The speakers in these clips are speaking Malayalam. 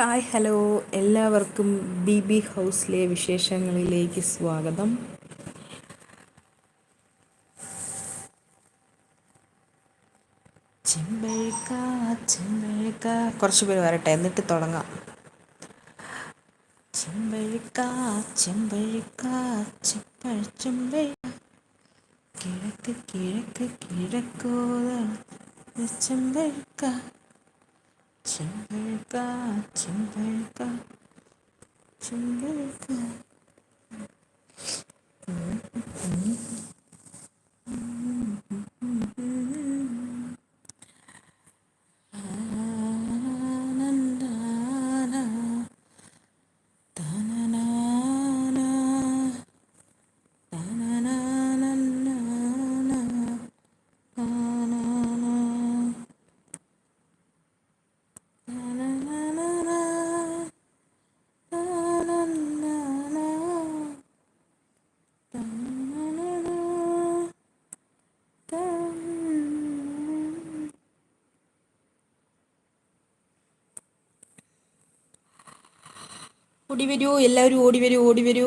Hi hello. എല്ലാവർക്കും ബി ബി ഹൗസിലെ വിശേഷങ്ങളിലേക്ക് സ്വാഗതം. ചെമ്പഴുക്ക ചെമ്പഴുക്ക കുറച്ച് പേര് വരട്ടെ എന്നിട്ട് തുടങ്ങാം. ചെമ്പഴുക്ക ചെമ്പഴുക്ക ചെമ്പഴ ചെമ്പഴ കിഴക്ക് കിഴക്ക് കിഴക്കോതാണ് ചെമ്പഴുക്ക 징글까 징글까 징글까 음, 음, 음. ഓടി വരൂ എല്ലാവരും ഓടി വരൂ ഓടി വരൂ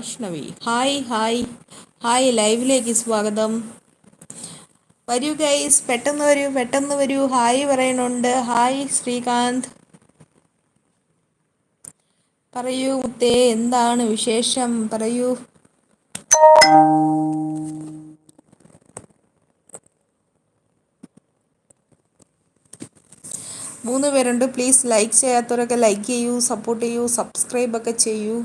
വൈഷ്ണവി. Hi hi. ഹായ് ലൈവിലേക്ക് സ്വാഗതം. വരൂ ഗൈസ് പെട്ടെന്ന് വരൂ പെട്ടെന്ന് വരൂ. ഹായ് പറയണുണ്ട്. ഹായ് ശ്രീകാന്ത്. പറയൂ മുത്തേ എന്താണ് വിശേഷം? പറയൂ. മൂന്ന് പേരുണ്ട്. പ്ലീസ് ലൈക്ക് ചെയ്യാത്തവരൊക്കെ ലൈക്ക് ചെയ്യൂ സപ്പോർട്ട് ചെയ്യൂ സബ്സ്ക്രൈബ് ഒക്കെ ചെയ്യൂ.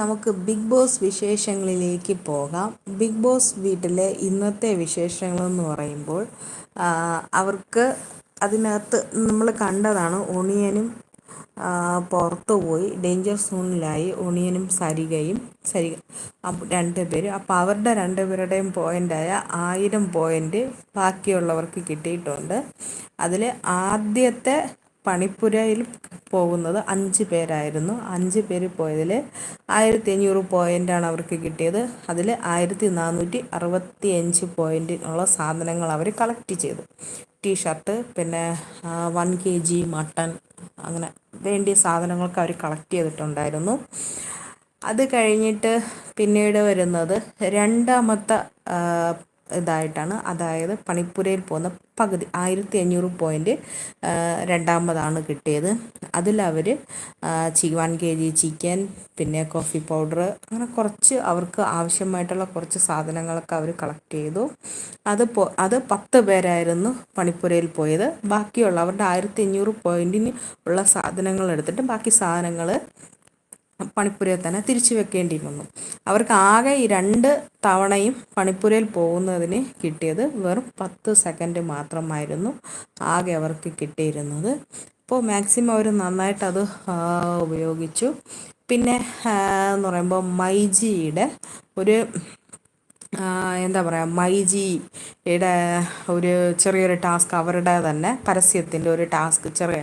നമുക്ക് ബിഗ് ബോസ് വിശേഷങ്ങളിലേക്ക് പോകാം. ബിഗ് ബോസ് വീട്ടിലെ ഇന്നത്തെ വിശേഷങ്ങളെന്ന് പറയുമ്പോൾ അവർക്ക് അതിനകത്ത് നമ്മൾ കണ്ടതാണ് ഒണിയനും പുറത്തു പോയി ഡേഞ്ചർ സോണിലായി ഒണിയനും സരികയും സരിക രണ്ടുപേരും രണ്ട് പേര്. അപ്പോൾ അവരുടെ രണ്ടുപേരുടെയും പോയിന്റായ ആയിരം പോയിന്റ് ബാക്കിയുള്ളവർക്ക് കിട്ടിയിട്ടുണ്ട്. അതിൽ ആദ്യത്തെ പണിപ്പുരയിൽ പോകുന്നത് അഞ്ച് പേരായിരുന്നു. അഞ്ച് പേര് പോയതിൽ ആയിരത്തി അഞ്ഞൂറ് പോയിന്റാണ് അവർക്ക് കിട്ടിയത്. അതിൽ ആയിരത്തി നാനൂറ്റി അറുപത്തി അഞ്ച് പോയിന്റ് ഉള്ള സാധനങ്ങൾ അവർ കളക്ട് ചെയ്തു. ടീ ഷർട്ട് പിന്നെ വൺ കെ ജി മട്ടൺ അങ്ങനെ വേണ്ടിയ സാധനങ്ങളൊക്കെ അവർ കളക്ട് ചെയ്തിട്ടുണ്ടായിരുന്നു. അത് കഴിഞ്ഞിട്ട് പിന്നീട് വരുന്നത് രണ്ടാമത്തെ ഇതായിട്ടാണ്. അതായത് പണിപ്പുരയിൽ പോകുന്ന പകുതി ആയിരത്തി അഞ്ഞൂറ് പോയിന്റ് രണ്ടാമതാണ് കിട്ടിയത്. അതിലവർ വൺ കെ ജി ചിക്കൻ പിന്നെ കോഫി പൗഡർ അങ്ങനെ കുറച്ച് അവർക്ക് ആവശ്യമായിട്ടുള്ള കുറച്ച് സാധനങ്ങളൊക്കെ അവർ കളക്ട് ചെയ്തു. അത് പോ അത് പത്ത് പേരായിരുന്നു പണിപ്പുരയിൽ പോയത്. ബാക്കിയുള്ള അവരുടെ ആയിരത്തി അഞ്ഞൂറ് പോയിന്റിന് ഉള്ള സാധനങ്ങൾ എടുത്തിട്ട് ബാക്കി സാധനങ്ങൾ പണിപ്പുരയിൽ തന്നെ തിരിച്ചു വെക്കേണ്ടി വന്നു അവർക്ക് ആകെ ഈ രണ്ട് തവണയും പണിപ്പുരയിൽ പോകുന്നതിന് കിട്ടിയത് വെറും പത്ത് സെക്കൻഡ് മാത്രമായിരുന്നു ആകെ അവർക്ക് കിട്ടിയിരുന്നത്. അപ്പോൾ മാക്സിമം അവർ നന്നായിട്ട് അത് ഉപയോഗിച്ചു. പിന്നെ എന്ന് പറയുമ്പോൾ മൈജിയുടെ ഒരു എന്താ പറയുക മൈജിയുടെ ഒരു ചെറിയൊരു ടാസ്ക് അവരുടെ തന്നെ പരസ്യത്തിന്റെ ഒരു ടാസ്ക് ചെറിയ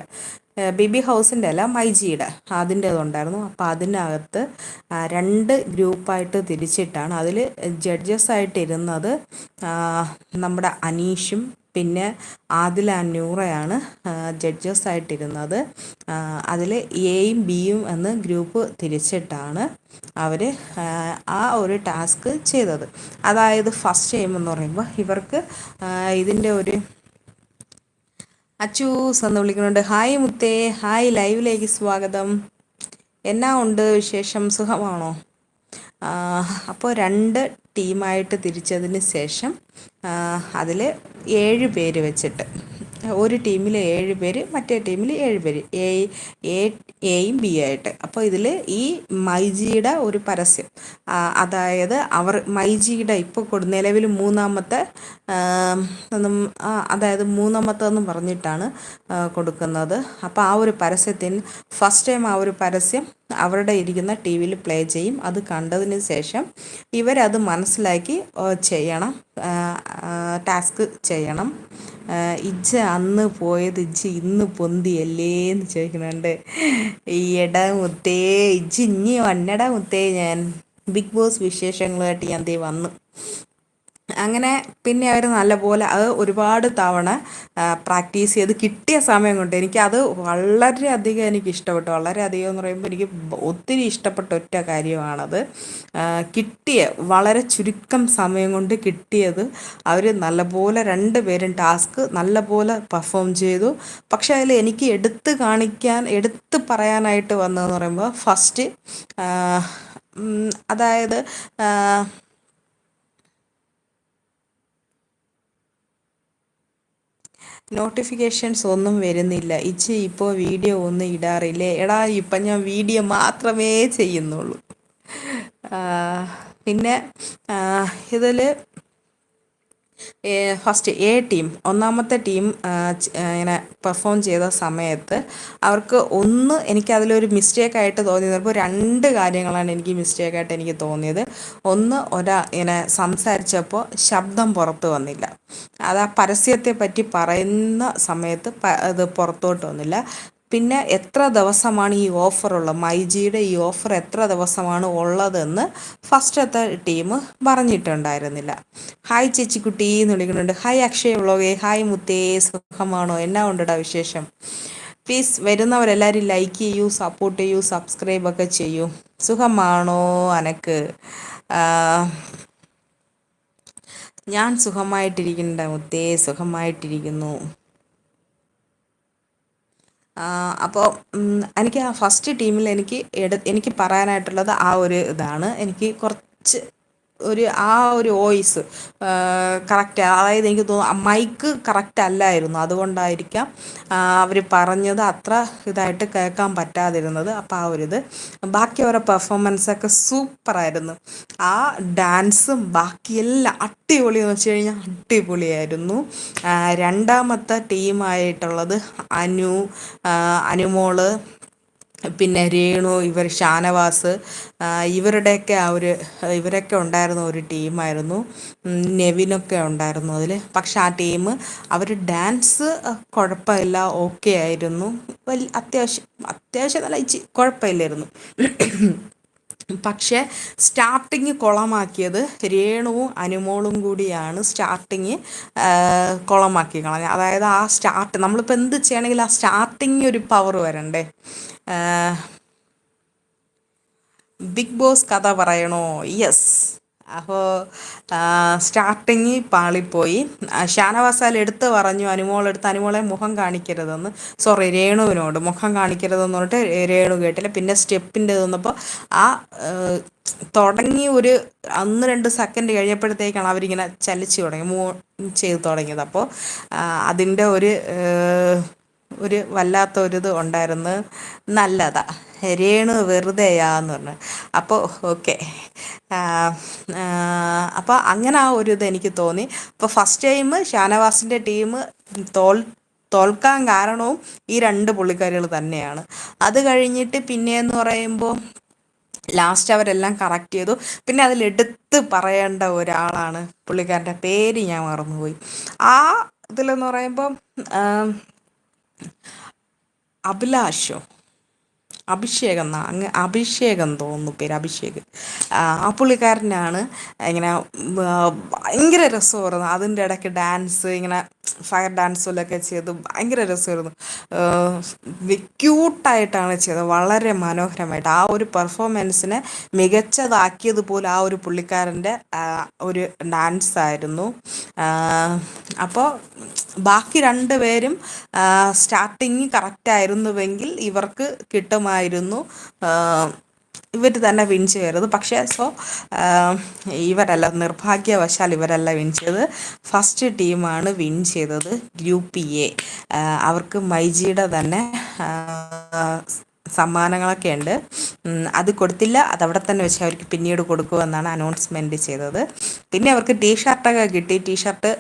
ബി ബി ഹൗസിന്റെ അല്ല മൈജിയുടെ. അതിന്റേതുണ്ടായിരുന്നു അപ്പോൾ അതിനകത്ത് രണ്ട് ഗ്രൂപ്പായിട്ട് തിരിച്ചിട്ടാണ് അതിൽ ജഡ്ജസ്സായിട്ടിരുന്നത് നമ്മുടെ അനീഷും പിന്നെ ആദില അന്നൂറയാണ് ജഡ്ജസ് ആയിട്ടിരുന്നത് അതിൽ എയും ബിയും എന്ന് ഗ്രൂപ്പ് തിരിച്ചിട്ടാണ് അവർ ആ ഒരു ടാസ്ക് ചെയ്തത്. അതായത് ഫസ്റ്റ് ടൈം എന്ന് പറയുമ്പോൾ ഇവർക്ക് ഇതിന്റെ ഒരു അച്ചൂസ് എന്ന് വിളിക്കുന്നുണ്ട്. ഹായ് മുത്തേ. ഹായ് ലൈവിലേക്ക് സ്വാഗതം. എന്നാ ഉണ്ട് വിശേഷം? സുഖമാണോ? അപ്പോൾ രണ്ട് ടീമായിട്ട് തിരിച്ചതിന് ശേഷം അതിൽ ഏഴ് പേര് വെച്ചിട്ട്. ഒരു ടീമിൽ ഏഴ് പേര് മറ്റേ ടീമിൽ ഏഴ് പേര്. എ എയും ബി ആയിട്ട്. അപ്പോൾ ഇതിൽ ഈ മൈജിയുടെ ഒരു പരസ്യം. അതായത് അവർ മൈജിയുടെ ഇപ്പോൾ കൊടു നിലവിൽ മൂന്നാമത്തെ അതായത് മൂന്നാമത്തെന്ന് പറഞ്ഞിട്ടാണ് കൊടുക്കുന്നത്. അപ്പോൾ ആ ഒരു പരസ്യത്തിന് ഫസ്റ്റ് ടൈം ആ ഒരു പരസ്യം അവരുടെ ഇരിക്കുന്ന ടി വിയിൽ പ്ലേ ചെയ്യും. അത് കണ്ടതിന് ശേഷം ഇവരത് മനസ്സിലാക്കി ചെയ്യണം. ടാസ്ക് ചെയ്യണം. ഇജ്ജ് അന്ന് പോയത് ഇജ്ജ് ഇന്ന് പൊന്തിയല്ലേ എന്ന് ചോദിക്കുന്നുണ്ട്. ഈയിട മുത്തേ ഇജ്ജ് ഇനി വന്നട മുത്തേ ഞാൻ. ബിഗ് ബോസ് വിശേഷങ്ങളുമായിട്ട് ഞാൻ ദേ വന്നു. അങ്ങനെ പിന്നെ അവർ നല്ലപോലെ അത് ഒരുപാട് തവണ പ്രാക്ടീസ് ചെയ്ത് കിട്ടിയ സമയം കൊണ്ട് എനിക്കത് വളരെയധികം എനിക്ക് ഇഷ്ടപ്പെട്ടു. വളരെയധികം എന്ന് പറയുമ്പോൾ എനിക്ക് ഒത്തിരി ഇഷ്ടപ്പെട്ട ഒറ്റ കാര്യമാണത്. കിട്ടിയ വളരെ ചുരുക്കം സമയം കൊണ്ട് കിട്ടിയത് അവർ നല്ലപോലെ രണ്ട് പേരും ടാസ്ക് നല്ലപോലെ പെർഫോം ചെയ്തു. പക്ഷേ അതിൽ എനിക്ക് എടുത്ത് കാണിക്കാൻ എടുത്ത് പറയാനായിട്ട് വന്നതെന്ന് പറയുമ്പോൾ ഫസ്റ്റ് അതായത് നോട്ടിഫിക്കേഷൻസ് ഒന്നും വരുന്നില്ല. ഇച്ചി ഇപ്പോൾ വീഡിയോ ഒന്നും ഇടാറില്ലേ? എടാ ഇപ്പം ഞാൻ വീഡിയോ മാത്രമേ ചെയ്യുന്നുള്ളൂ. പിന്നെ ഇതിൽ ഫസ്റ്റ് എ ടീം ഒന്നാമത്തെ ടീം ഇങ്ങനെ പെർഫോം ചെയ്ത സമയത്ത് അവർക്ക് ഒന്ന് എനിക്ക് അതിലൊരു മിസ്റ്റേക്കായിട്ട് തോന്നിയത് ഇപ്പോൾ രണ്ട് കാര്യങ്ങളാണ് എനിക്ക് മിസ്റ്റേക്കായിട്ട് എനിക്ക് തോന്നിയത്. ഒന്ന് ഒരാ ഇങ്ങനെ സംസാരിച്ചപ്പോൾ ശബ്ദം പുറത്ത് വന്നില്ല. അത് ആ പരസ്യത്തെ പറ്റി പറയുന്ന സമയത്ത് അത് പുറത്തോട്ട് വന്നില്ല. പിന്നെ എത്ര ദിവസമാണ് ഈ ഓഫറുള്ളത്? മൈജിയുടെ ഈ ഓഫർ എത്ര ദിവസമാണ് ഉള്ളതെന്ന് ഫസ്റ്റത്തെ ടീം പറഞ്ഞിട്ടുണ്ടായിരുന്നില്ല. ഹായ് ചേച്ചിക്കുട്ടി എന്ന് വിളിക്കുന്നുണ്ട്. ഹായ് അക്ഷയ വ്ളോഗേ. ഹായ് മുത്തേ. സുഖമാണോ? എന്നാ ഉണ്ടടാ വിശേഷം? പ്ലീസ് വരുന്നവരെല്ലാവരും ലൈക്ക് ചെയ്യൂ സപ്പോർട്ട് ചെയ്യൂ സബ്സ്ക്രൈബ് ഒക്കെ ചെയ്യൂ. സുഖമാണോ അനക്ക്? ഞാൻ സുഖമായിട്ടിരിക്കുന്നുണ്ട് മുത്തേ. സുഖമായിട്ടിരിക്കുന്നു. അപ്പോൾ എനിക്ക് ആ ഫസ്റ്റ് ടീമിൽ എനിക്ക് എനിക്ക് പറയാനായിട്ടുള്ളത് ആ ഒരു ഇതാണ്. എനിക്ക് കുറച്ച് ഒരു ആ ഒരു വോയിസ് കറക്റ്റ് അതായത് എനിക്ക് തോന്നുന്നു മൈക്ക് കറക്റ്റ് അല്ലായിരുന്നു. അതുകൊണ്ടായിരിക്കാം അവർ പറഞ്ഞത് അത്ര ഇതായിട്ട് കേൾക്കാൻ പറ്റാതിരുന്നത്. അപ്പോൾ ആ ഒരു ഇത്. ബാക്കി അവരുടെ പെർഫോമൻസൊക്കെ സൂപ്പറായിരുന്നു ആ ഡാൻസും ബാക്കിയെല്ലാം അടിപൊളി എന്ന് വെച്ച് കഴിഞ്ഞാൽ അടിപൊളിയായിരുന്നു. രണ്ടാമത്തെ ടീമായിട്ടുള്ളത് അനു അനുമോൾ പിന്നെ രേണു ഇവർ ഷാനവാസ് ഇവരുടെയൊക്കെ ആ ഒരു ഇവരൊക്കെ ഉണ്ടായിരുന്ന ഒരു ടീമായിരുന്നു. നെവിനൊക്കെ ഉണ്ടായിരുന്നു അതിൽ പക്ഷെ ആ ടീം അവർ ഡാൻസ് കുഴപ്പമില്ല ഓക്കെ ആയിരുന്നു. വലിയ അത്യാവശ്യം അത്യാവശ്യം നല്ല കുഴപ്പമില്ലായിരുന്നു. പക്ഷേ സ്റ്റാർട്ടിങ് കുളമാക്കിയത് രേണുവും അനുമോളും കൂടിയാണ് സ്റ്റാർട്ടിങ് കുളമാക്കി കളഞ്ഞത്. അതായത് ആ സ്റ്റാർട്ട് നമ്മളിപ്പോൾ എന്ത് ചെയ്യണമെങ്കിൽ ആ സ്റ്റാർട്ടിങ് ഒരു പവർ വരണ്ടേ? ബിഗ് ബോസ് കഥ പറയണോ? യെസ്. അപ്പോൾ സ്റ്റാർട്ടിങ് പാളിപ്പോയി. ഷാനവാസാൽ എടുത്ത് പറഞ്ഞു അനുമോൾ എടുത്ത് അനുമോളെ മുഖം കാണിക്കരുതെന്ന്. സോറി രേണുവിനോട് മുഖം കാണിക്കരുതെന്ന് പറഞ്ഞിട്ട് രേണു കേട്ടില്ല. പിന്നെ സ്റ്റെപ്പിന്റെ തന്നപ്പോൾ ആ തുടങ്ങി ഒരു അന്ന് രണ്ട് സെക്കൻഡ് കഴിഞ്ഞപ്പോഴത്തേക്കാണ് അവരിങ്ങനെ ചലിച്ചു തുടങ്ങി മൂ ചെയ്ത് തുടങ്ങിയത്. അപ്പോൾ അതിന്റെ ഒരു ഒരു വല്ലാത്തൊരിത് ഉണ്ടായിരുന്നു. നല്ലതാ. രേണു വെറുതെയാന്ന് പറഞ്ഞു. അപ്പോൾ ഓക്കെ. അപ്പോൾ അങ്ങനെ ആ ഒരു ഇത് എനിക്ക് തോന്നി. അപ്പോൾ ഫസ്റ്റ് ടൈം ഷാനവാസിന്റെ ടീം തോൽ തോൽക്കാൻ കാരണവും ഈ രണ്ട് പുള്ളിക്കാരികൾ തന്നെയാണ്. അത് കഴിഞ്ഞിട്ട് പിന്നെയെന്ന് പറയുമ്പോൾ ലാസ്റ്റ് അവരെല്ലാം കറക്റ്റ് ചെയ്തു. പിന്നെ അതിൽ എടുത്ത് പറയേണ്ട ഒരാളാണ് പുള്ളിക്കാരന്റെ പേര് ഞാൻ മറന്നുപോയി. ആ ഇതിലെന്ന് പറയുമ്പോൾ അഭിലാഷോ? അഭിഷേകം എന്നാ അങ്ങ് അഭിഷേകം തോന്നുന്നു പേര് അഭിഷേക്. ആ പുള്ളിക്കാരനാണ് ഇങ്ങനെ ഭയങ്കര രസമായിരുന്നു. അതിന്റെ ഇടയ്ക്ക് ഡാൻസ് ഇങ്ങനെ ഫയർ ഡാൻസിലൊക്കെ ചെയ്ത് ഭയങ്കര രസമായിരുന്നു. ക്യൂട്ടായിട്ടാണ് ചെയ്തത്. വളരെ മനോഹരമായിട്ട്. ആ ഒരു പെർഫോമൻസിനെ മികച്ചതാക്കിയതുപോലെ ആ ഒരു പുള്ളിക്കാരന്റെ ഒരു ഡാൻസ് ആയിരുന്നു അപ്പോൾ ബാക്കി രണ്ട് പേരും സ്റ്റാർട്ടിങ് കറക്റ്റ് ആയിരുന്നുവെങ്കിൽ ഇവർക്ക് കിട്ടുമായിരുന്നു. ഇവർ തന്നെ വിൻ ചെയ്യരുത്. പക്ഷേ സോ ഇവരല്ല നിർഭാഗ്യവശാൽ ഇവരല്ല വിൻ ചെയ്തത്. ഫസ്റ്റ് ടീമാണ് വിൻ ചെയ്തത് ഗ്രൂപ്പ് എ. അവർക്ക് മൈജിയുടെ തന്നെ സമ്മാനങ്ങളൊക്കെ ഉണ്ട്. അത് കൊടുത്തില്ല. അതവിടെ തന്നെ വെച്ച് അവർക്ക് പിന്നീട് കൊടുക്കുമെന്നാണ് അനൗൺസ്മെന്റ് ചെയ്തത്. പിന്നെ അവർക്ക് ടീ ഷർട്ടൊക്കെ കിട്ടി. ടീ ഷർട്ട്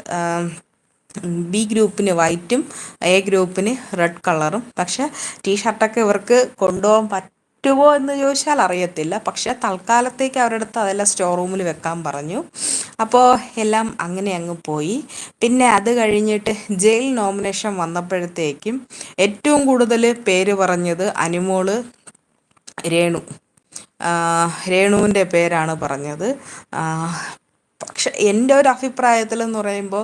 ബി ഗ്രൂപ്പിന് വൈറ്റും എ ഗ്രൂപ്പിന് റെഡ് കളറും. പക്ഷെ ടീ ഷർട്ടൊക്കെ ഇവർക്ക് കൊണ്ടുപോകാൻ പറ്റുമോ എന്ന് ചോദിച്ചാൽ അറിയത്തില്ല. പക്ഷെ തൽക്കാലത്തേക്ക് അവരുടെ അടുത്ത് അതെല്ലാം സ്റ്റോർ റൂമിൽ വെക്കാൻ പറഞ്ഞു. അപ്പോൾ എല്ലാം അങ്ങനെ അങ്ങ് പോയി. പിന്നെ അത് കഴിഞ്ഞിട്ട് ജയിൽ നോമിനേഷൻ വന്നപ്പോഴത്തേക്കും ഏറ്റവും കൂടുതൽ പേര് പറഞ്ഞത് അനുമോൾ രേണു. രേണുവിന്റെ പേരാണ് പറഞ്ഞത്. പക്ഷെ എന്റെ ഒരു അഭിപ്രായത്തിൽ എന്ന് പറയുമ്പോൾ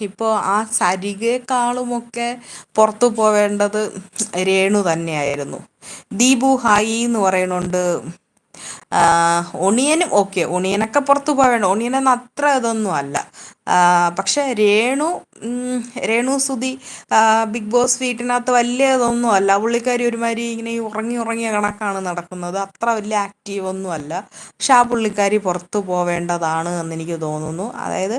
ഇപ്പോൾ ആ സരികയെക്കാളുമൊക്കെ പുറത്തു പോവേണ്ടത് രേണു തന്നെയായിരുന്നു. ദീപു ഹായി എന്ന് പറയുന്നുണ്ട് ഒണിയനും ഓക്കെ ഒണിയനൊക്കെ പുറത്തു പോവേണ്ട ഒണിയനൊന്നും അത്ര ഇതൊന്നും അല്ല. പക്ഷെ രേണു രേണു സുധി ബിഗ് ബോസ് വീട്ടിനകത്ത് വലിയ ഇതൊന്നും അല്ല. പുള്ളിക്കാരി ഒരുമാതിരി ഇങ്ങനെ ഉറങ്ങി ഉറങ്ങിയ കണക്കാണ് നടക്കുന്നത്. അത്ര വലിയ ആക്റ്റീവ് ഒന്നും അല്ല. പക്ഷെ ആ പുള്ളിക്കാരി പുറത്തു പോവേണ്ടതാണ് എന്ന് എനിക്ക് തോന്നുന്നു. അതായത്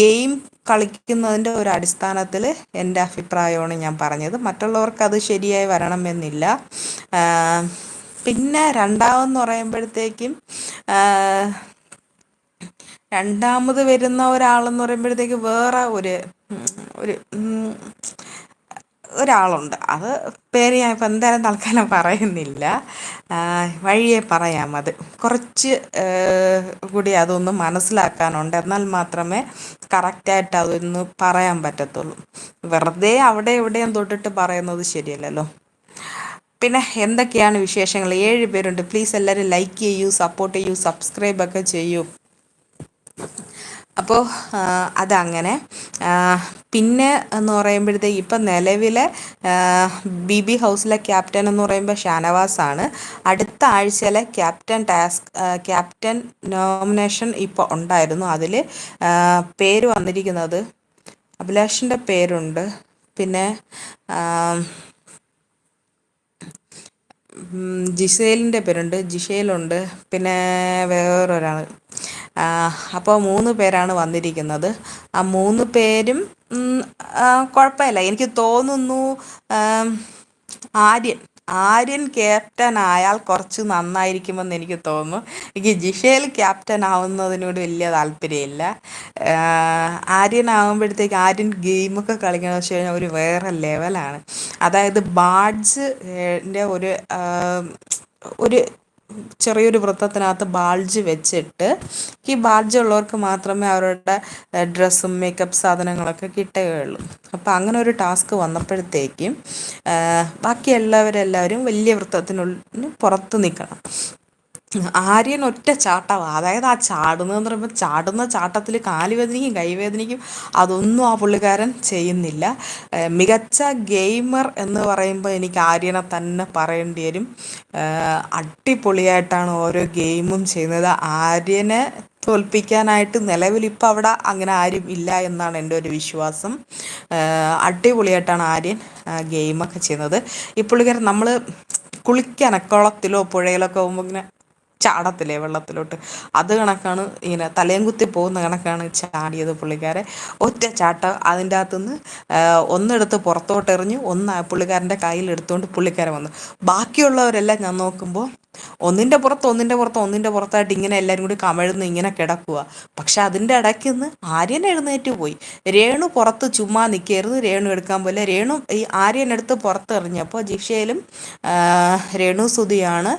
ഗെയിം കളിക്കുന്നതിന്റെ ഒരു അടിസ്ഥാനത്തിൽ എന്റെ അഭിപ്രായമാണ് ഞാൻ പറഞ്ഞത്. മറ്റുള്ളവർക്ക് അത് ശരിയായി വരണമെന്നില്ല. പിന്നെ രണ്ടാമെന്ന് പറയുമ്പോഴത്തേക്കും രണ്ടാമത് വരുന്ന ഒരാളെന്ന് പറയുമ്പോഴത്തേക്ക് വേറെ ഒരു ഒരു ഒരാളുണ്ട്. അത് പേര് ഞാൻ ഇപ്പം എന്തായാലും തൽക്കാലം പറയുന്നില്ല. വഴിയെ പറയാം അത്. കുറച്ച് കൂടി അതൊന്ന് മനസ്സിലാക്കാനുണ്ട്. എന്നാൽ മാത്രമേ കറക്റ്റായിട്ട് അതൊന്ന് പറയാൻ പറ്റത്തുള്ളൂ. വെറുതെ അവിടെ എവിടെയും തൊട്ടിട്ട് പറയുന്നത് ശരിയല്ലല്ലോ. പിന്നെ എന്തൊക്കെയാണ് വിശേഷങ്ങൾ? ഏഴ് പേരുണ്ട്. പ്ലീസ് എല്ലാവരും ലൈക്ക് ചെയ്യൂ സപ്പോർട്ട് ചെയ്യൂ സബ്സ്ക്രൈബ് ഒക്കെ ചെയ്യൂ. അപ്പോൾ അതങ്ങനെ. പിന്നെ എന്ന് പറയുമ്പോഴത്തേക്ക് ഇപ്പം നിലവിലെ ബി ബി ഹൗസിലെ ക്യാപ്റ്റൻ എന്ന് പറയുമ്പോൾ ഷാനവാസാണ്. അടുത്ത ആഴ്ചയിലെ ക്യാപ്റ്റൻ ടാസ്ക് ക്യാപ്റ്റൻ നോമിനേഷൻ ഇപ്പോൾ ഉണ്ടായിരുന്നു. അതിൽ പേര് വന്നിരിക്കുന്നത് അഭിലാഷിന്റെ പേരുണ്ട്. പിന്നെ ജിസേലിന്റെ പേരുണ്ട് ജിഷേലുണ്ട് പിന്നെ വേറൊരാൾ അപ്പോൾ മൂന്ന് പേരാണ് വന്നിരിക്കുന്നത്. ആ മൂന്ന് പേരും കുഴപ്പമില്ല. എനിക്ക് തോന്നുന്നു ആര്യൻ. ആര്യൻ ക്യാപ്റ്റൻ ആയാൽ കുറച്ച് നന്നായിരിക്കുമെന്ന് എനിക്ക് തോന്നുന്നു. എനിക്ക് ജിഷേൽ ക്യാപ്റ്റൻ ആവുന്നതിനോട് വലിയ താല്പര്യമില്ല. ആര്യൻ ആകുമ്പോഴത്തേക്ക് ആര്യൻ ഗെയിമൊക്കെ കളിക്കണമെന്ന് വെച്ച് കഴിഞ്ഞാൽ ഒരു വേറെ ലെവലാണ് അതായത് ബാഡ്ജ് ഒരു ഒരു ചെറിയൊരു വൃത്തത്തിനകത്ത് ബാൾജ് വെച്ചിട്ട് ഈ ബാൾജ് ഉള്ളവർക്ക് മാത്രമേ അവരുടെ ഡ്രസ്സും മേക്കപ്പ് സാധനങ്ങളൊക്കെ കിട്ടുകയുള്ളൂ. അപ്പോൾ അങ്ങനെ ഒരു ടാസ്ക് വന്നപ്പോഴത്തേക്കും ബാക്കി എല്ലാവരെല്ലാവരും വലിയ വൃത്തത്തിനുള്ളിൽ പുറത്ത് നിൽക്കണം. ആര്യൻ ഒറ്റ ചാട്ടമാണ് അതായത് ആ ചാടുന്നതെന്ന് പറയുമ്പോൾ ചാടുന്ന ചാട്ടത്തിൽ കാലുവേദനയ്ക്കും കൈവേദനയ്ക്കും അതൊന്നും ആ പുള്ളിക്കാരൻ ചെയ്യുന്നില്ല. മികച്ച ഗെയിമർ എന്ന് പറയുമ്പോൾ എനിക്ക് ആര്യനെ തന്നെ പറയേണ്ടി വരും. അടിപൊളിയായിട്ടാണ് ഓരോ ഗെയിമും ചെയ്യുന്നത്. ആര്യനെ തോൽപ്പിക്കാനായിട്ട് നിലവിൽ ഇപ്പോൾ അവിടെ അങ്ങനെ ആരും ഇല്ല എന്നാണ് എന്റെ ഒരു വിശ്വാസം. അടിപൊളിയായിട്ടാണ് ആര്യൻ ഗെയിമൊക്കെ ചെയ്യുന്നത്. പുള്ളിക്കാരൻ നമ്മൾ കുളിക്കാനൊക്കെ കുളത്തിലോ പുഴയിലൊക്കെ പോകുമ്പോൾ ഇങ്ങനെ ചാടത്തില്ലേ വെള്ളത്തിലോട്ട്? അത് കണക്കാണ് ഇങ്ങനെ തലയും കുത്തി പോകുന്ന കണക്കാണ് ചാടിയത് പുള്ളിക്കാരെ. ഒറ്റ ചാട്ട അതിന്റെ അകത്തുനിന്ന് ഒന്നെടുത്ത് പുറത്തോട്ട് എറിഞ്ഞ് ഒന്ന് പുള്ളിക്കാരന്റെ കയ്യിൽ എടുത്തുകൊണ്ട് പുള്ളിക്കാരൻ വന്നു. ബാക്കിയുള്ളവരെല്ലാം ഞാൻ നോക്കുമ്പോൾ ഒന്നിന്റെ പുറത്ത് ഒന്നിന്റെ പുറത്ത് ഒന്നിന്റെ പുറത്തായിട്ട് ഇങ്ങനെ എല്ലാവരും കൂടി കമഴ്ന്ന് ഇങ്ങനെ കിടക്കുക പക്ഷെ അതിന്റെ ഇടയ്ക്ക് നിന്ന് ആര്യൻ എഴുന്നേറ്റ് പോയി. രേണു പുറത്ത് ചുമ്മാ നിൽക്കരുത് രേണു എടുക്കാൻ പോലെ രേണു ഈ ആര്യൻ എടുത്ത് പുറത്തെറിഞ്ഞപ്പോൾ ജിഷയിലും രേണു സുതിയാണ്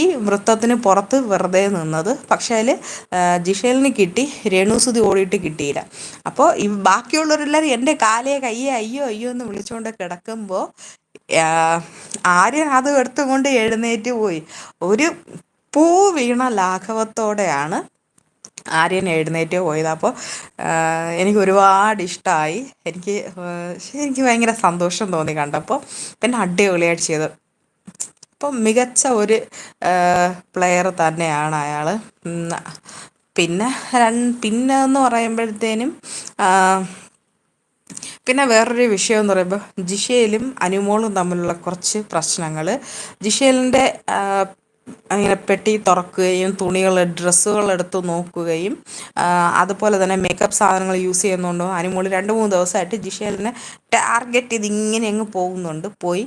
ഈ വൃത്തത്തിന് പുറത്ത് വെറുതെ നിന്നത്. പക്ഷേ അതിൽ കിട്ടി രേണു സുതി ഓടിയിട്ട് കിട്ടിയില്ല. അപ്പോൾ ഈ ബാക്കിയുള്ളവരെല്ലാവരും എന്റെ കാലയെ കയ്യെ അയ്യോ അയ്യോ എന്ന് വിളിച്ചുകൊണ്ട് കിടക്കുമ്പോൾ ആര്യൻ അത് എടുത്തുകൊണ്ട് എഴുന്നേറ്റ് പോയി. ഒരു പൂ വീണ ലാഘവത്തോടെയാണ് ആര്യൻ എഴുന്നേറ്റ് പോയത്. അപ്പോൾ എനിക്ക് ഒരുപാട് ഇഷ്ടമായി എനിക്ക് എനിക്ക് ഭയങ്കര സന്തോഷം തോന്നി കണ്ടപ്പോൾ. പിന്നെ അടിപൊളിയായിട്ട് ചെയ്തു. അപ്പം മികച്ച ഒരു പ്ലെയർ തന്നെയാണ് അയാൾ പിന്നെ പിന്നെ എന്ന് പറയുമ്പോഴത്തേനും പിന്നെ വേറൊരു വിഷയം എന്ന് പറയുമ്പോൾ ജിഷയിലും അനുമോളും തമ്മിലുള്ള കുറച്ച് പ്രശ്നങ്ങൾ ജിഷേലിന്റെ അങ്ങനെ പെട്ടി തുറക്കുകയും തുണികൾ ഡ്രസ്സുകൾ എടുത്ത് നോക്കുകയും അതുപോലെ തന്നെ മേക്കപ്പ് സാധനങ്ങൾ യൂസ് ചെയ്യുന്നുണ്ടോ അനുമോളി രണ്ട് മൂന്ന് ദിവസമായിട്ട് ജിഷേലിനെ ടാർഗറ്റ് ചെയ്ത് ഇങ്ങനെ അങ്ങ് പോകുന്നുണ്ട്. പോയി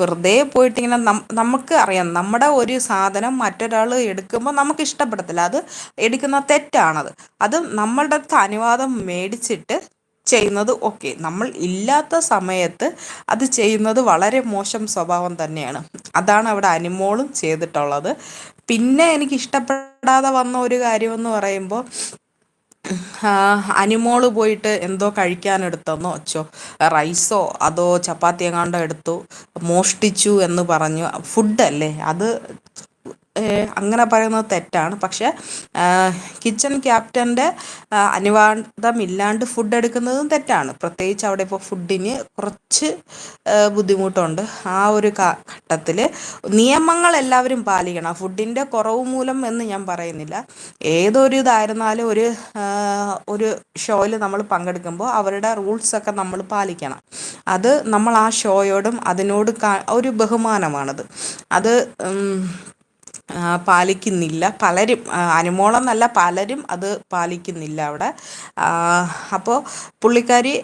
വെറുതെ പോയിട്ട് ഇങ്ങനെ നമുക്ക് അറിയാം. നമ്മുടെ ഒരു സാധനം മറ്റൊരാൾ എടുക്കുമ്പോൾ നമുക്ക് ഇഷ്ടപ്പെടത്തില്ല. അത് എടുക്കുന്ന തെറ്റാണത്. അത് നമ്മളുടെ അടുത്ത് അനുവാദം മേടിച്ചിട്ട് ചെയ്യുന്നത് ഓക്കെ. നമ്മൾ ഇല്ലാത്ത സമയത്ത് അത് ചെയ്യുന്നത് വളരെ മോശം സ്വഭാവം തന്നെയാണ്. അതാണ് അവിടെ അനിമോളും ചെയ്തിട്ടുള്ളത്. പിന്നെ എനിക്ക് ഇഷ്ടപ്പെടാതെ വന്ന ഒരു കാര്യമെന്ന് പറയുമ്പോൾ അനിമോൾ പോയിട്ട് എന്തോ കഴിക്കാൻ കഴിക്കാനെടുത്തെന്നോ അച്ചോ റൈസോ അതോ ചപ്പാത്തി എങ്ങാണ്ടോ എടുത്തു മോഷ്ടിച്ചു എന്ന് പറഞ്ഞു. ഫുഡല്ലേ? അത് അങ്ങനെ പറയുന്നത് തെറ്റാണ്. പക്ഷേ കിച്ചൺ ക്യാപ്റ്റന്റെ അനുവാദമില്ലാണ്ട് ഫുഡ് എടുക്കുന്നതും തെറ്റാണ്. പ്രത്യേകിച്ച് അവിടെ ഇപ്പോൾ ഫുഡിന് കുറച്ച് ബുദ്ധിമുട്ടുണ്ട്. ആ ഒരു ഘട്ടത്തിൽ നിയമങ്ങൾ എല്ലാവരും പാലിക്കണം. ഫുഡിന്റെ കുറവ് മൂലം എന്ന് ഞാൻ പറയുന്നില്ല. ഏതൊരു ഇതായിരുന്നാലും ഒരു ഒരു ഷോയിൽ നമ്മൾ പങ്കെടുക്കുമ്പോൾ അവരുടെ റൂൾസ് ഒക്കെ നമ്മൾ പാലിക്കണം. അത് നമ്മൾ ആ ഷോയോടും അതിനോട് ഒരു ബഹുമാനമാണത്. അത് പാലിക്കുന്നില്ല. പലരും അനുമോളം എന്നല്ല പലരും അത് പാലിക്കുന്നില്ല അവിടെ. അപ്പോൾ പുള്ളിക്കാരി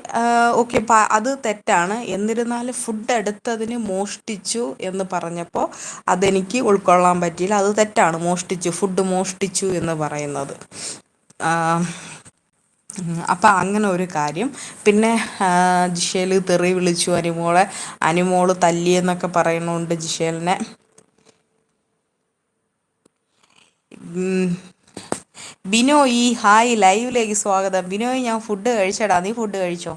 ഓക്കെ അത് തെറ്റാണ്. എന്നിരുന്നാലും ഫുഡ് എടുത്തതിന് മോഷ്ടിച്ചു എന്ന് പറഞ്ഞപ്പോൾ അതെനിക്ക് ഉൾക്കൊള്ളാൻ പറ്റിയില്ല. അത് തെറ്റാണ്. മോഷ്ടിച്ചു. ഫുഡ് മോഷ്ടിച്ചു എന്ന് പറയുന്നത്. അപ്പം അങ്ങനെ ഒരു കാര്യം. പിന്നെ ജിഷേൽ തെറി വിളിച്ചു. അനുമോളെ അനുമോൾ തല്ലിയെന്നൊക്കെ പറയുന്നുണ്ട് ജിഷേലിനെ ബിനോയ് ഹായ് ലൈവിലേക്ക് സ്വാഗതം. ബിനോയ് ഞാൻ ഫുഡ് കഴിച്ചടാ. നീ ഫുഡ് കഴിച്ചോ?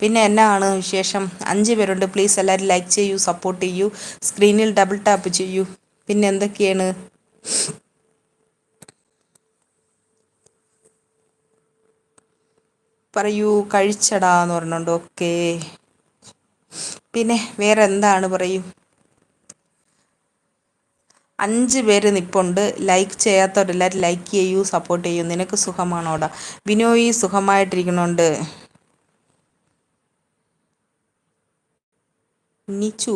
പിന്നെ എന്നാണ് വിശേഷം? അഞ്ച് പേരുണ്ട്. പ്ലീസ് എല്ലാവരും ലൈക്ക് ചെയ്യൂ സപ്പോർട്ട് ചെയ്യൂ. സ്ക്രീനിൽ ഡബിൾ ടാപ്പ് ചെയ്യൂ. പിന്നെ എന്തൊക്കെയാണ്? പറയൂ കഴിച്ചടാ എന്ന് പറഞ്ഞുകൊണ്ട് ഓക്കേ പിന്നെ വേറെ എന്താണ് പറയൂ? അഞ്ച് പേര് നിപ്പുണ്ട്. ലൈക്ക് ചെയ്യാത്തവരെല്ലാവരും ലൈക്ക് ചെയ്യൂ സപ്പോർട്ട് ചെയ്യൂ. നിനക്ക് സുഖമാണോടാ ബിനോയി സുഖമായിട്ടിരിക്കണുണ്ട് നിച്ചു.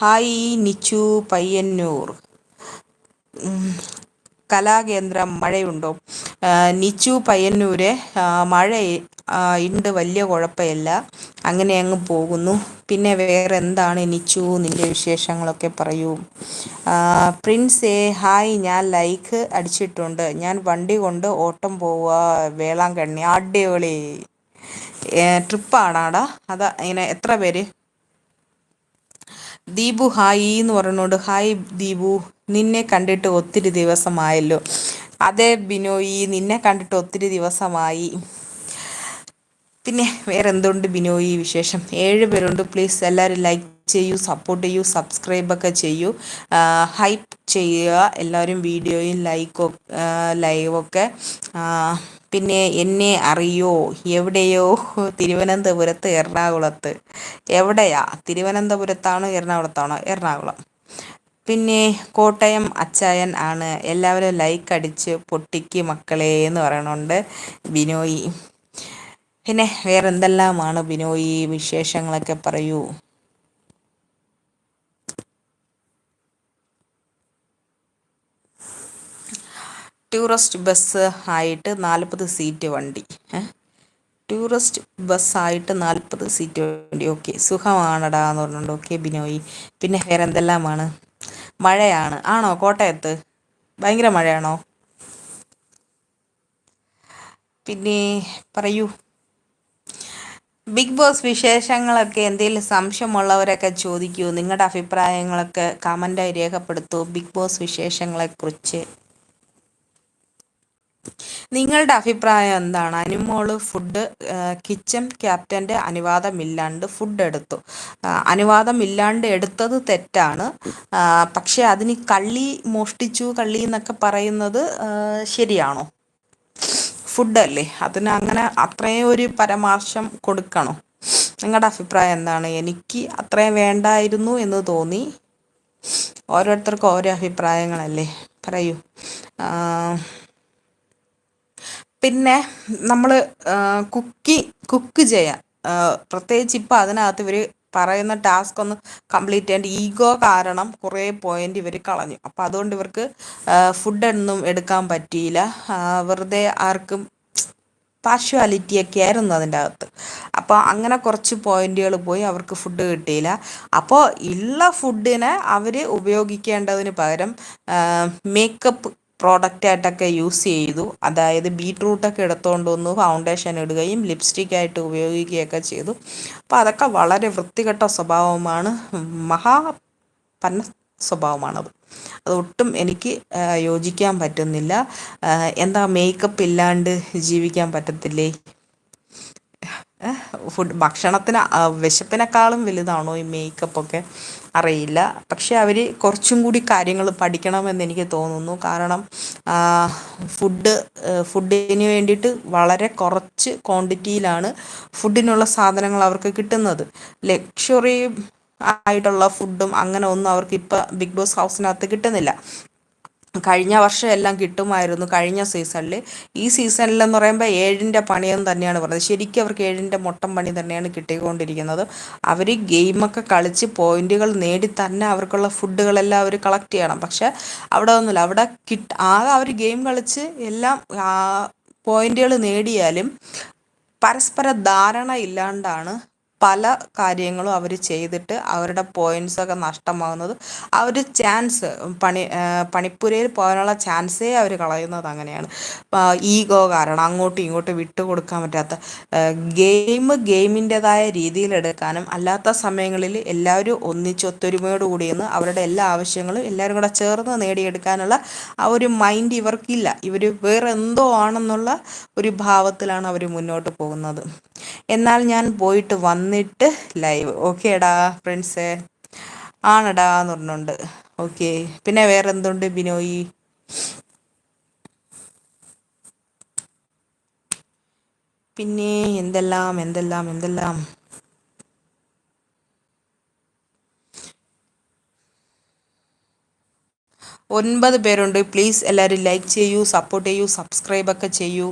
ഹായ് നിച്ചു പയ്യന്നൂർ. കലാകേന്ദ്രം മഴയുണ്ടോ? നിച്ചു പയ്യന്നൂരെ മഴ ഉണ്ട് വലിയ കുഴപ്പമില്ല അങ്ങനെ അങ്ങ് പോകുന്നു. പിന്നെ വേറെ എന്താണ് നിച്ചു നിന്റെ വിശേഷങ്ങളൊക്കെ പറയൂ. പ്രിൻസേ ഹായ് ഞാൻ ലൈക്ക് അടിച്ചിട്ടുണ്ട്. ഞാൻ വണ്ടി കൊണ്ട് ഓട്ടം പോവുക വേളാങ്കണ്ണി. അടിപൊളി. ട്രിപ്പാണാടാ? അതാ ഇങ്ങനെ എത്ര പേര്? ദീപു ഹായ് എന്ന് പറഞ്ഞുകൊണ്ട് ഹായ് ദീപു നിന്നെ കണ്ടിട്ട് ഒത്തിരി ദിവസമായല്ലോ. അതെ ബിനോയി നിന്നെ കണ്ടിട്ട് ഒത്തിരി ദിവസമായി. പിന്നെ വേറെ എന്തുണ്ട് ബിനോയി വിശേഷം? ഏഴ് പേരുണ്ട്. പ്ലീസ് എല്ലാവരും ലൈക്ക് ചെയ്യൂ സപ്പോർട്ട് ചെയ്യൂ സബ്സ്ക്രൈബ് ഒക്കെ ചെയ്യൂ. ഹൈപ്പ് ചെയ്യുക. എല്ലാവരും വീഡിയോയും ലൈക്കോ ലൈവൊക്കെ പിന്നെ എന്നെ അറിയോ? എവിടെയോ? തിരുവനന്തപുരത്ത് എറണാകുളത്ത്. എവിടെയാ? തിരുവനന്തപുരത്താണോ എറണാകുളത്താണോ? എറണാകുളം. പിന്നെ കോട്ടയം അച്ചായൻ ആണ്. എല്ലാവരും ലൈക്ക് അടിച്ച് പൊട്ടിക്ക് മക്കളെ എന്ന് പറയണുണ്ട് ബിനോയി പിന്നെ വേറെ എന്തെല്ലാമാണ് ബിനോയി വിശേഷങ്ങളൊക്കെ പറയൂ? ടൂറിസ്റ്റ് ബസ് ആയിട്ട് നാൽപ്പത് സീറ്റ് വണ്ടി. ടൂറിസ്റ്റ് ബസ്സായിട്ട് നാൽപ്പത് സീറ്റ് വണ്ടി. ഓക്കെ സുഖമാണടാ എന്ന് പറഞ്ഞുകൊണ്ട് ഓക്കെ ബിനോയി. പിന്നെ വേറെ എന്തെല്ലാമാണ് മഴയാണ്. ആണോ? കോട്ടയത്ത്? ഭയങ്കര മഴയാണോ? പിന്നെ പറയൂ. ബിഗ് ബോസ് വിശേഷങ്ങളൊക്കെ എന്തെങ്കിലും സംശയമുള്ളവരൊക്കെ ചോദിക്കൂ. നിങ്ങളുടെ അഭിപ്രായങ്ങളൊക്കെ കമന്റായി രേഖപ്പെടുത്തൂ. ബിഗ് ബോസ് വിശേഷങ്ങളെക്കുറിച്ച്. നിങ്ങളുടെ അഭിപ്രായം എന്താണ്? അനുമോൾ ഫുഡ് കിച്ചൺ ക്യാപ്റ്റന്റെ അനുവാദമില്ലാണ്ട് ഫുഡ് എടുത്തു. അനുവാദമില്ലാണ്ട് എടുത്തത് തെറ്റാണ്. പക്ഷേ അതിന് കള്ളി മോഷ്ടിച്ചു കള്ളി എന്നൊക്കെ പറയുന്നത് ശരിയാണോ? ഫുഡല്ലേ? അതിന് അങ്ങനെ അത്രയും ഒരു പരാമർശം കൊടുക്കണോ. നിങ്ങളുടെ അഭിപ്രായം എന്താണ്? എനിക്ക് അത്രയും വേണ്ടായിരുന്നു എന്ന് തോന്നി. ഓരോരുത്തർക്കും ഓരോ അഭിപ്രായങ്ങളല്ലേ? പറയൂ. പിന്നെ നമ്മൾ കുക്കി കുക്ക് ചെയ്യാൻ. പ്രത്യേകിച്ച് ഇപ്പോൾ അതിനകത്ത് ഇവർ പറയുന്ന ടാസ്ക് ഒന്ന് കംപ്ലീറ്റ് ചെയ്യാൻ ഈഗോ കാരണം കുറേ പോയിന്റ് ഇവർ കളഞ്ഞു. അപ്പോൾ അതുകൊണ്ട് ഇവർക്ക് ഫുഡൊന്നും എടുക്കാൻ പറ്റിയില്ല. വെറുതെ ആർക്കും പാർഷ്വാലിറ്റി ഒക്കെ ആയിരുന്നു അതിന്റെ അകത്ത്. അപ്പോൾ അങ്ങനെ കുറച്ച് പോയിന്റുകൾ പോയി അവർക്ക് ഫുഡ് കിട്ടിയില്ല. അപ്പോൾ ഉള്ള ഫുഡിനെ അവർ ഉപയോഗിക്കേണ്ടതിന് പകരം മേക്കപ്പ് പ്രോഡക്റ്റ് ആയിട്ടൊക്കെ യൂസ് ചെയ്തു. അതായത് ബീട്രൂട്ടൊക്കെ എടുത്തുകൊണ്ട് വന്നു ഫൗണ്ടേഷൻ ഇടുകയും ലിപ്സ്റ്റിക്കായിട്ട് ഉപയോഗിക്കുകയൊക്കെ ചെയ്തു. അപ്പോൾ അതൊക്കെ വളരെ വൃത്തികെട്ട സ്വഭാവമാണ് മഹാ പന്ന സ്വഭാവമാണത്. അതൊട്ടും എനിക്ക് യോജിക്കാൻ പറ്റുന്നില്ല. എന്താ മേക്കപ്പ് ഇല്ലാണ്ട് ജീവിക്കാൻ പറ്റത്തില്ലേ? ഫുഡ് ഭക്ഷണത്തിന് വിശപ്പിനേക്കാളും വലുതാണോ ഈ മേക്കപ്പൊക്കെ അറിയില്ല. പക്ഷേ അവർ കുറച്ചും കൂടി കാര്യങ്ങൾ പഠിക്കണമെന്ന് എനിക്ക് തോന്നുന്നു. കാരണം ഫുഡ് ഫുഡിന് വേണ്ടിയിട്ട് വളരെ കുറച്ച് ക്വാണ്ടിറ്റിയിലാണ് ഫുഡിനുള്ള സാധനങ്ങൾ അവർക്ക് കിട്ടുന്നത്. ലക്ഷറി ആയിട്ടുള്ള ഫുഡും അങ്ങനെ ഒന്നും അവർക്ക് ഇപ്പം ബിഗ് ബോസ് ഹൗസിനകത്ത് കിട്ടുന്നില്ല. കഴിഞ്ഞ വർഷം എല്ലാം കിട്ടുമായിരുന്നു കഴിഞ്ഞ സീസണിൽ ഈ സീസണിലെന്ന് പറയുമ്പോൾ ഏഴിന്റെ പണിയെന്ന് തന്നെയാണ് പറയുന്നത് ശരിക്കും അവർക്ക് ഏഴിന്റെ മൊട്ടം പണി തന്നെയാണ് കിട്ടിക്കൊണ്ടിരിക്കുന്നത്. അവർ ഗെയിമൊക്കെ കളിച്ച് പോയിന്റുകൾ നേടി തന്നെ അവർക്കുള്ള ഫുഡുകളെല്ലാം അവർ കളക്ട് ചെയ്യണം. പക്ഷെ അവിടെ ഒന്നുമില്ല. അവിടെ കിട്ട ആ അവർ ഗെയിം കളിച്ച് എല്ലാം പോയിന്റുകൾ നേടിയാലും പരസ്പര ധാരണ ഇല്ലാണ്ടാണ് പല കാര്യങ്ങളും അവർ ചെയ്തിട്ട് അവരുടെ പോയിൻസൊക്കെ നഷ്ടമാകുന്നത്. ഒരു ചാൻസ് പണി പണിപ്പുരയിൽ പോകാനുള്ള ചാൻസേ അവർ കളയുന്നത് അങ്ങനെയാണ്. ഈഗോ കാരണം അങ്ങോട്ടും ഇങ്ങോട്ടും വിട്ടുകൊടുക്കാൻ പറ്റാത്ത ഗെയിം ഗെയിമിന്റെതായ രീതിയിലെടുക്കാനും അല്ലാത്ത സമയങ്ങളിൽ എല്ലാവരും ഒന്നിച്ച് ഒത്തൊരുമയോട് കൂടിയെന്ന് അവരുടെ എല്ലാ ആവശ്യങ്ങളും എല്ലാവരും കൂടെ ചേർന്ന് നേടിയെടുക്കാനുള്ള ആ ഒരു മൈൻഡ് ഇവർക്കില്ല. ഇവർ വേറെ എന്തോ ആണെന്നുള്ള ഒരു ഭാവത്തിലാണ് അവർ മുന്നോട്ട് പോകുന്നത്. എന്നാൽ ഞാൻ പോയിട്ട് വന്നിട്ട് ലൈവ് ഓക്കേടാ ഫ്രണ്ട്സ് ആണടാ എന്ന് പറഞ്ഞുണ്ട്. ഓക്കെ പിന്നെ വേറെ എന്തുണ്ട് ബിനോയി? പിന്നെ എന്തെല്ലാം എന്തെല്ലാം എന്തെല്ലാം? ഒൻപത് പേരുണ്ട്. പ്ലീസ് എല്ലാവരും ലൈക്ക് ചെയ്യൂ സപ്പോർട്ട് ചെയ്യൂ സബ്സ്ക്രൈബ് ഒക്കെ ചെയ്യൂ.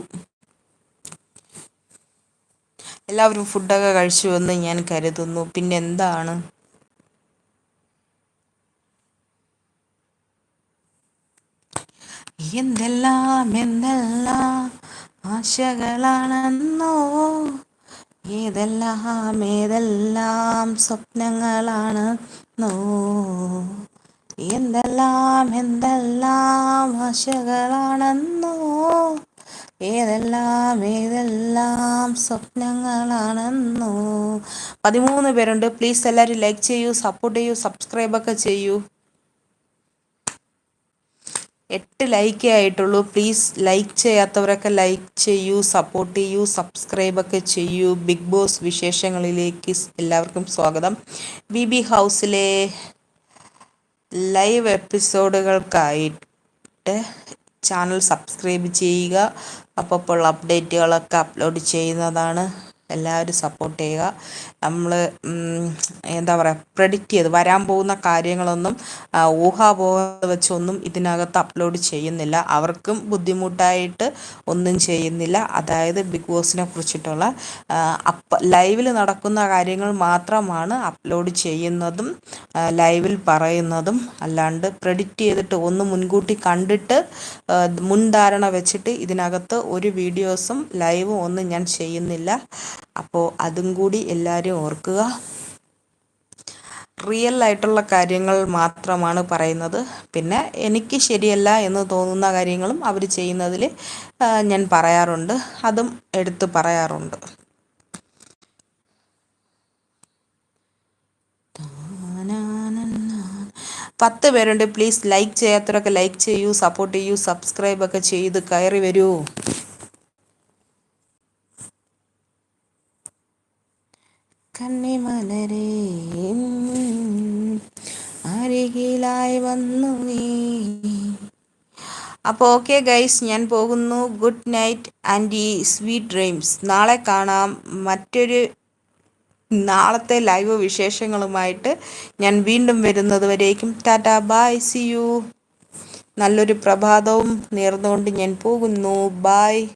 എല്ലാവരും ഫുഡൊക്കെ കഴിച്ചു എന്ന് ഞാൻ കരുതുന്നു. പിന്നെ എന്താണ്? എന്തെല്ലാം എന്തെല്ലാം ആശകളാണെന്നോ? ഏതെല്ലാം ഏതെല്ലാം സ്വപ്നങ്ങളാണെന്നോ? എന്തെല്ലാം എന്തെല്ലാം ആശകളാണെന്നോ? ഏതെല്ലാം ഏതെല്ലാം സ്വപ്നങ്ങളാണെന്നോ. പതിമൂന്ന് പേരുണ്ട്. പ്ലീസ് എല്ലാവരും ലൈക്ക് ചെയ്യൂ സപ്പോർട്ട് ചെയ്യൂ സബ്സ്ക്രൈബ് ഒക്കെ ചെയ്യൂ. എട്ട് ലൈക്കേ ആയിട്ടുള്ളൂ. പ്ലീസ് ലൈക്ക് ചെയ്യാത്തവരൊക്കെ ലൈക്ക് ചെയ്യൂ സപ്പോർട്ട് ചെയ്യൂ സബ്സ്ക്രൈബ് ഒക്കെ ചെയ്യൂ. ബിഗ് ബോസ് വിശേഷങ്ങളിലേക്ക് എല്ലാവർക്കും സ്വാഗതം. ബി ബി ഹൗസിലെ ലൈവ് എപ്പിസോഡുകൾക്കായിട്ട് ചാനൽ സബ്സ്ക്രൈബ് ചെയ്യുക. അപ്പോൾ അപ്പോൾ അപ്ഡേറ്റുകളൊക്കെ അപ്ലോഡ് ചെയ്യുന്നതാണ്. എല്ലാവരും സപ്പോർട്ട് ചെയ്യുക. നമ്മൾ എന്താ പറയുക പ്രഡിക്റ്റ് ചെയ്ത് വരാൻ പോകുന്ന കാര്യങ്ങളൊന്നും ഊഹാപോഹം വെച്ചൊന്നും ഇതിനകത്ത് അപ്ലോഡ് ചെയ്യുന്നില്ല. അവർക്കും ബുദ്ധിമുട്ടായിട്ട് ഒന്നും ചെയ്യുന്നില്ല. അതായത് ബിഗ് ബോസിനെ കുറിച്ചിട്ടുള്ള അപ്പ ലൈവിൽ നടക്കുന്ന കാര്യങ്ങൾ മാത്രമാണ് അപ്ലോഡ് ചെയ്യുന്നതും ലൈവിൽ പറയുന്നതും. അല്ലാണ്ട് പ്രെഡിക്റ്റ് ചെയ്തിട്ട് ഒന്ന് മുൻകൂട്ടി കണ്ടിട്ട് മുൻധാരണ വെച്ചിട്ട് ഇതിനകത്ത് ഒരു വീഡിയോസും ലൈവും ഒന്നും ഞാൻ ചെയ്യുന്നില്ല. അപ്പോൾ അതും കൂടി എല്ലാവരും ഓർക്കുക. റിയൽ ആയിട്ടുള്ള കാര്യങ്ങൾ മാത്രമാണ് പറയുന്നത്. പിന്നെ എനിക്ക് ശരിയല്ല എന്ന് തോന്നുന്ന കാര്യങ്ങളും അവർ ചെയ്യുന്നതിൽ ഞാൻ പറയാറുണ്ട്. അതും എടുത്തു പറയാറുണ്ട്. പത്ത് പേരുണ്ട്. പ്ലീസ് ലൈക്ക് ചെയ്യാത്തവരൊക്കെ ലൈക്ക് ചെയ്യൂ സപ്പോർട്ട് ചെയ്യൂ സബ്സ്ക്രൈബ് ഒക്കെ ചെയ്ത് കയറി വരൂ. കണ്ണിമലരേ അരികിലായി വന്നു നീ. അപ്പോൾ ഓക്കെ ഗൈസ് ഞാൻ പോകുന്നു. ഗുഡ് നൈറ്റ് ആൻഡ് ഈ സ്വീറ്റ് ഡ്രീംസ് നാളെ കാണാം. മറ്റൊരു നാളത്തെ ലൈവ് വിശേഷങ്ങളുമായിട്ട് ഞാൻ വീണ്ടും വരുന്നത് വരേക്കും. ടാറ്റ ബായ് സി യു നല്ലൊരു പ്രഭാതവും നേർന്നുകൊണ്ട് ഞാൻ പോകുന്നു. ബായ്